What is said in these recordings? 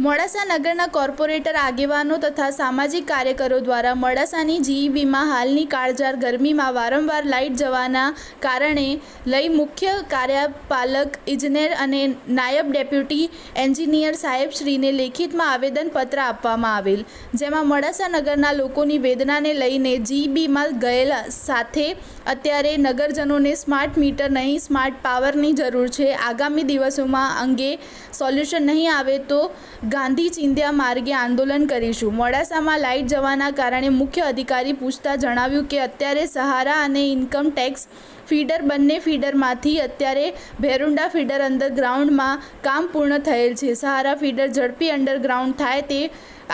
મોડાસા નગરના કોર્પોરેટર આગેવાનો તથા સામાજિક કાર્યકરો દ્વારા મોડાસાની જીઈબીમાં હાલની કાળઝાળ ગરમીમાં વારંવાર લાઇટ જવાના કારણે લઈ મુખ્ય કાર્યપાલક ઇજનેર અને નાયબ ડેપ્યુટી એન્જિનિયર સાહેબશ્રીને લેખિતમાં આવેદનપત્ર આપવામાં આવેલ, જેમાં મોડાસા નગરના લોકોની વેદનાને લઈને જીઈબીમાં ગયેલા સાથે અત્યારે નગરજનોને સ્માર્ટ મીટર નહીં, સ્માર્ટ પાવરની જરૂર છે. આગામી દિવસોમાં અંગે સોલ્યુશન નહીં આવે તો ગાંધી ચિંધ્યા માર્ગે આંદોલન કરીશું. મોડાસામાં લાઇટ જવાના કારણે મુખ્ય અધિકારી પૂછતા જણાવ્યું કે અત્યારે સહારા અને ઇન્કમ ટેક્સ ફીડર બંને ફીડરમાંથી અત્યારે ભેરુંડા ફીડર અંડરગ્રાઉન્ડમાં કામ પૂર્ણ થયેલ છે. સહારા ફીડર ઝડપી અંડરગ્રાઉન્ડ થાય તે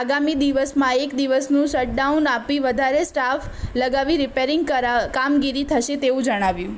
આગામી દિવસમાં એક દિવસનું શટડાઉન આપી વધારે સ્ટાફ લગાવી રિપેરિંગ કરા, કામગીરી થશે તેવું જણાવ્યું.